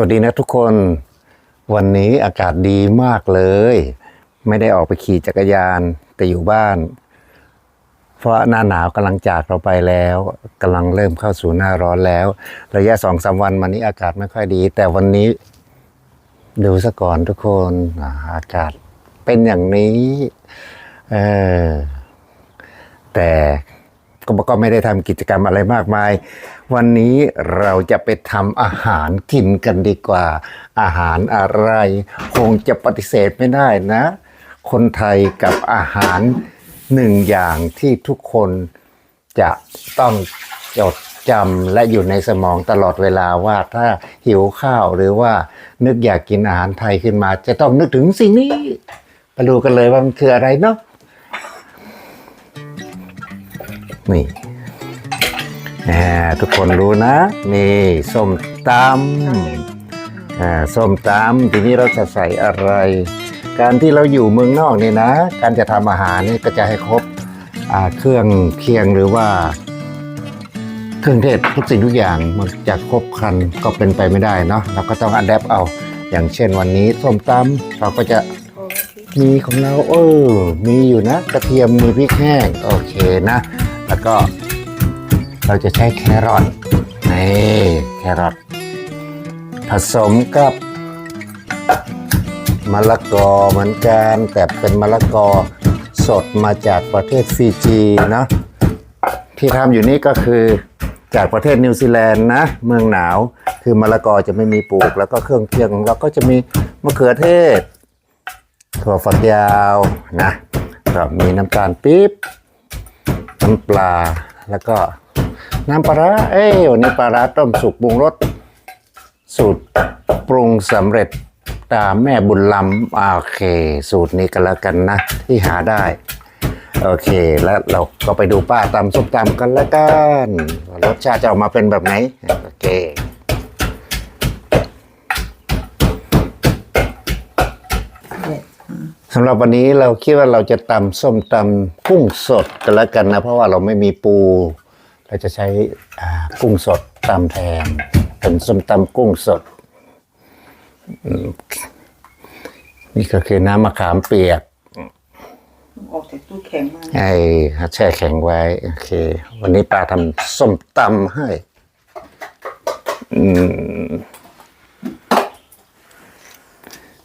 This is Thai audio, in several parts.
สวัสดีนะทุกคน วันนี้อากาศดีมากเลย ไม่ได้ออกไปขี่จักรยานแต่อยู่บ้าน เพราะหน้าหนาวกำลังจากเราไปแล้วกำลังเริ่มเข้าสู่หน้าร้อนแล้ว ระยะสองสามวันมานี้อากาศไม่ค่อยดี แต่วันนี้ดูซะก่อนทุกคนอ่าอากาศเป็นอย่างนี้เออแต่ ก็ก็ไม่ได้ทำกิจกรรมอะไรมากมาย วันนี้เราจะไปทำอาหารกินกันดีกว่า อาหารอะไร คงจะปฏิเสธไม่ได้นะ คนไทยกับอาหารหนึ่งอย่างที่ทุกคนจะต้องจดจำและอยู่ในสมองตลอดเวลาว่าถ้าหิวข้าวหรือว่านึกอยากกินอาหารไทยขึ้นมา จะต้องนึกถึงสิ่งนี้มาดูกันเลยว่ามันคืออะไรเนาะ นี่อ่าทุกคนรู้นะ นี่ส้มตำอ่าส้มตำทีนี้เราจะใส่อะไร การที่เราอยู่เมืองนอกเนี่ยนะ การจะทำอาหารนี่ก็จะให้ครบเครื่องเคียงหรือว่า เครื่องเทศทุกสิ่งทุกอย่างมันจะครบครันก็เป็นไปไม่ได้เนาะเราก็ต้องอัดแอปเอาอย่างเช่นวันนี้ส้มตำเราก็จะมีของเราเออมีอยู่นะ กระเทียมมีพริกแห้งโอเคนะ แล้วก็เราจะใช้แครอทนี่แครอทผสมกับมะละกอเหมือนกันแต่เป็นมะละกอสดมาจากประเทศฟิจีเนาะที่ทำอยู่นี่ก็คือจากประเทศนิวซีแลนด์นะ เมืองหนาวคือมะละกอจะไม่มีปลูก แล้วก็เครื่องเคียงของเราก็จะมีมะเขือเทศถั่วฝักยาวนะก็มีน้ำตาลปี๊บ น้ำปลาแล้วก็น้ำปลาร้าเอ้ยวันนี้ปลาร้าต้มสุกปรุงรสสูตรปรุงสำเร็จตามแม่บุญลำโอเค สูตรนี้กันแล้วกันนะ ที่หาได้ โอเค แล้วเราก็ไปดูป้าตำส้มตำกันแล้วกัน รสชาติจะออกมาเป็นแบบไหน โอเค สำหรับวันนี้เราคิดว่าเราจะตำส้มตำกุ้งสดกันแล้วกันนะ เพราะว่าเราไม่มีปู เราจะใช้อ่ากุ้งสดตำแทนเป็นส้มตำกุ้งสดอืมนี่ก็คือน้ำมะขามเปียกออกจากตู้แข็งมาไอ้แช่แข็งไว้โอเค วันนี้ป้าทำส้มตำให้อืม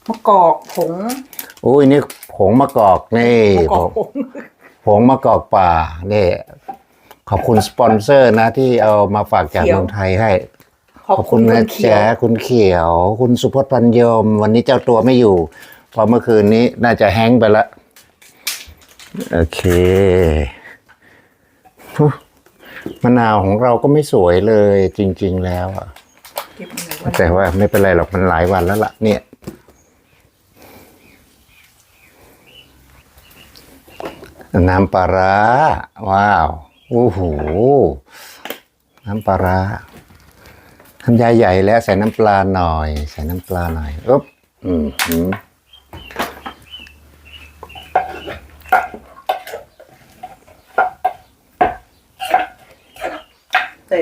มะกอกผง อุ้ยนี่ผงมะกอกนี่มะกอกผงผงมะกอกป่านี่ขอบคุณสปอนเซอร์นะที่เอามาฝากจากเมืองไทยให้ ขอบคุณนะคุณเขียแจ๊วคุณเขียว คุณสุพจน์พันยม วันนี้เจ้าตัวไม่อยู่เพราะเมื่อคืนนี้น่าจะแห้งก์ไปละโอเคฮู้มะนาวของเราก็ไม่สวยเลยจริง ๆ แล้วอะเก็บเงินไว้แต่ว่าไม่เป็นไรหรอกมันหลายวันแล้วล่ะเนี่ย น้ำปลาร้าว้าว โอ้โห น้ำปลาร้าทำยายใหญ่แล้วใส่น้ำปลาหน่อย ใส่น้ำปลาหน่อยอุ๊บอืมหืมแต่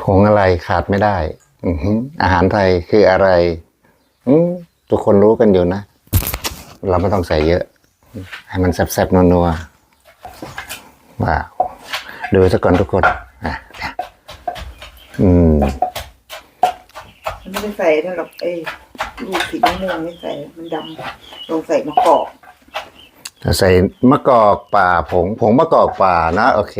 ผงอะไรขาดไม่ได้อือหืออาหารไทยคืออะไร อืม ทุกคนรู้กันอยู่นะ เราไม่ต้องใส่เยอะ ให้มันแซ่บๆนัวๆว้าวดูซะก่อนทุกคนอะอืมมันไม่ได้ใส่นั่นหรอกเอ้ยลูกสีม่วงๆไม่ใส่มันดำลองใส่มะกอกใส่มะกอกป่าผงผงมะกอกป่านะ โอเค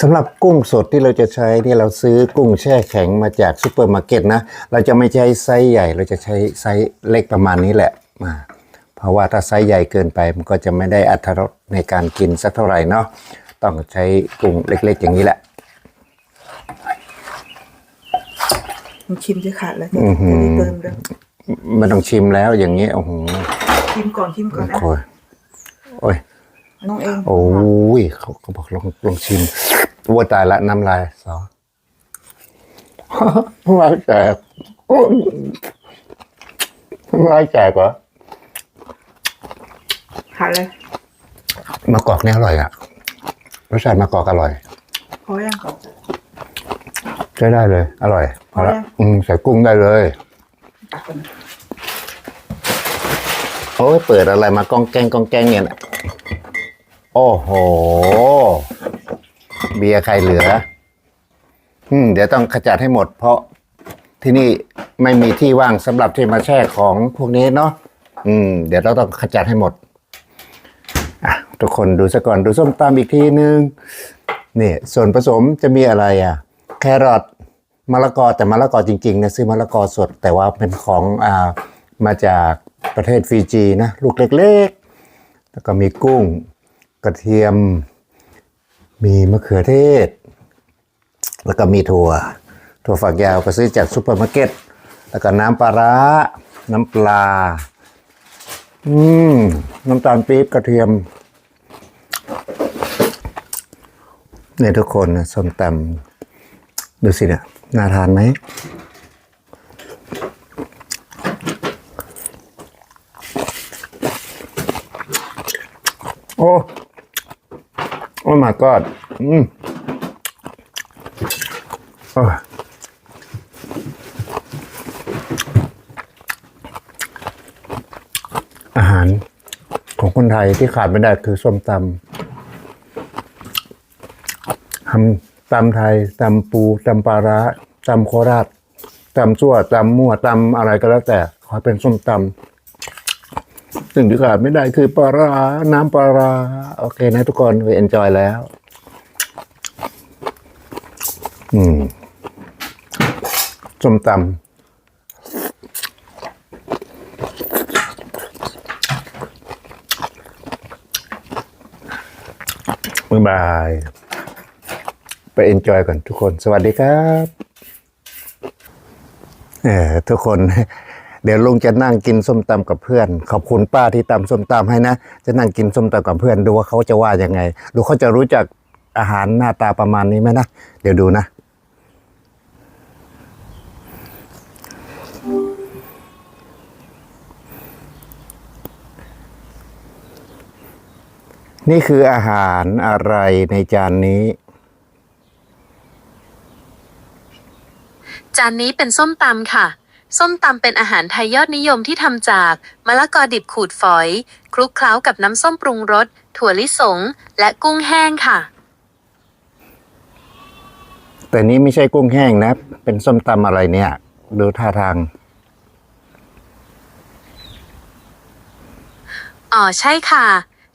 สำหรับกุ้งสดที่เราจะใช้เนี่ยเราซื้อกุ้งแช่แข็งมาจากซูเปอร์มาร์เก็ตนะ เราจะไม่ใช้ไซส์ใหญ่เราจะใช้ไซส์เล็กประมาณนี้แหละอ่าเพราะว่าถ้าไซส์ใหญ่เกินไปมันก็จะไม่ได้อัตรสในการกินสักเท่าไหร่เนาะต้องใช้กุ้งเล็ก ๆ อย่างนี้แหละมันชิมจะขาดแล้วจะอื้อหือจะได้เติมด้วยไม่ต้องชิมแล้วอย่างนี้โอ้โหชิมก่อนชิมก่อนนะโอ้ยโอ้ย น้องเองโอ้ยเขาเขาบอกลองลองชิมว่าตายละน้ำลายสอน้ำลายแตกน้ำลายแตกเหรอขาดเลยมะกอกเนี่ยอร่อยอะรสชาติมะกอกอร่อยพอยังใช้ได้เลย อร่อยพอละเอาเลยอืมใส่กุ้งได้เลยตักก่อนโอ้ยเปิดอะไรมากองแกงกองแกงเนี่ยนะ โอ้โห เบียร์ใครเหลือ อืม เดี๋ยวต้องขจัดให้หมด เพราะที่นี่ไม่มีที่ว่างสำหรับที่มาแช่ของพวกนี้เนาะอืม เดี๋ยวเราต้องขจัดให้หมดอะทุกคนดูซะก่อนดูส้มตำอีกทีนึงนี่ส่วนผสมจะมีอะไรอะ แครอทมะละกอแต่มะละกอจริงๆนี่ยซื้อมะละกอสด แต่ว่าเป็นของอ่ามาจากประเทศฟิจีนะ ลูกเล็กๆ แล้วก็มีกุ้ง กระเทียม มีมะเขือเทศ แล้วก็มีถั่ว ถั่วฝักยาวก็ซื้อจากซูเปอร์มาร์เก็ต แล้วก็น้ำปลาร้า น้ำปลา อืม น้ำตาลปี๊บกระเทียมเนี่ยทุกคนนะส้มตำดูสิเนี่ยน่าทานไหมโอ้ โอ้ my god อืมอาหารของคนไทยที่ขาดไม่ได้คือส้มตำทำตำไทยตำปูตำปลาร้าตำโคราชตำซั่วตำมั่วตำอะไรก็แล้วแต่ ขอเป็นส้มตำ สิ่งที่ขาดไม่ได้คือปลาร้าน้ำปลาร้าโอเคนะทุกคนไปเอนจอยแล้ว อืมส้มตำบ๊ายบาย ไปเอนจอยก่อนทุกคน สวัสดีครับ เออทุกคน เดี๋ยวลุงจะนั่งกินส้มตำกับเพื่อน ขอบคุณป้าที่ตำส้มตำให้นะ จะนั่งกินส้มตำกับเพื่อนดูว่าเขาจะว่ายังไง ดูเขาจะรู้จักอาหารหน้าตาประมาณนี้ไหมนะ เดี๋ยวดูนะ นี่คืออาหารอะไรในจานนี้จานนี้เป็นส้มตำค่ะ ส้มตำเป็นอาหารไทยยอดนิยมที่ทำจาก มะละกอดิบขูดฝอย คลุกเคล้ากับน้ำส้มปรุงรส ถั่วลิสง และกุ้งแห้งค่ะ แต่นี้ไม่ใช่กุ้งแห้งนะ เป็นส้มตำอะไรเนี่ย ดูท่าทาง อ๋อใช่ค่ะ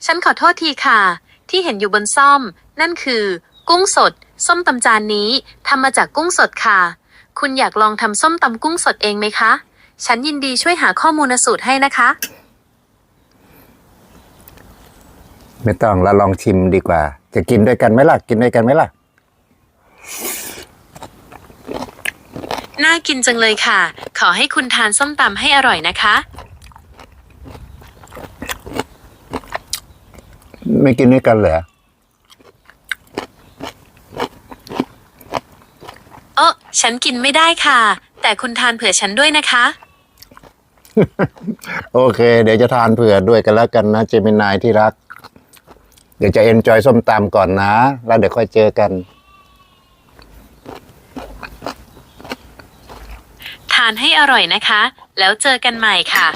ฉันขอโทษทีค่ะ ที่เห็นอยู่บนซ่อม นั่นคือ กุ้งสด ส้มตำจานนี้ทำมาจากกุ้งสดค่ะ คุณอยากลองทำส้มตำกุ้งสดเองไหมคะ ฉันยินดีช่วยหาข้อมูลสูตรให้นะคะ ไม่ต้องเราลองชิมดีกว่า จะกินด้วยกันไหมล่ะ กินด้วยกันไหมล่ะ น่ากินจังเลยค่ะ ขอให้คุณทานส้มตำให้อร่อยนะคะ ไม่กินด้วยกันเหรอ เออ ฉันกินไม่ได้ค่ะ แต่คุณทานเผื่อฉันด้วยนะคะ โอเค เดี๋ยวจะทานเผื่อด้วยกันแล้วกันนะเจมินายที่รัก เดี๋ยวจะเอนจอยส้มตำก่อนนะ แล้วเดี๋ยวค่อยเจอกัน ทานให้อร่อยนะคะ แล้วเจอกันใหม่ค่ะ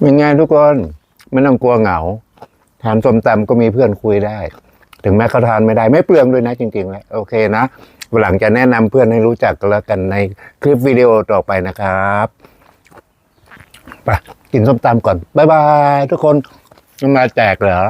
เป็นไงทุกคน ไม่ต้องกลัวเหงา ทานส้มตำก็มีเพื่อนคุยได้ ถึงแม้เขาทานไม่ได้ไม่เปลืองด้วยนะจริงๆแล้วโอเคนะหลังจะแนะนำเพื่อนให้รู้จักกันแล้วกันในคลิปวิดีโอต่อไปนะครับไปกินส้มตำก่อน บ๊ายบายทุกคนมาแจกเหรอ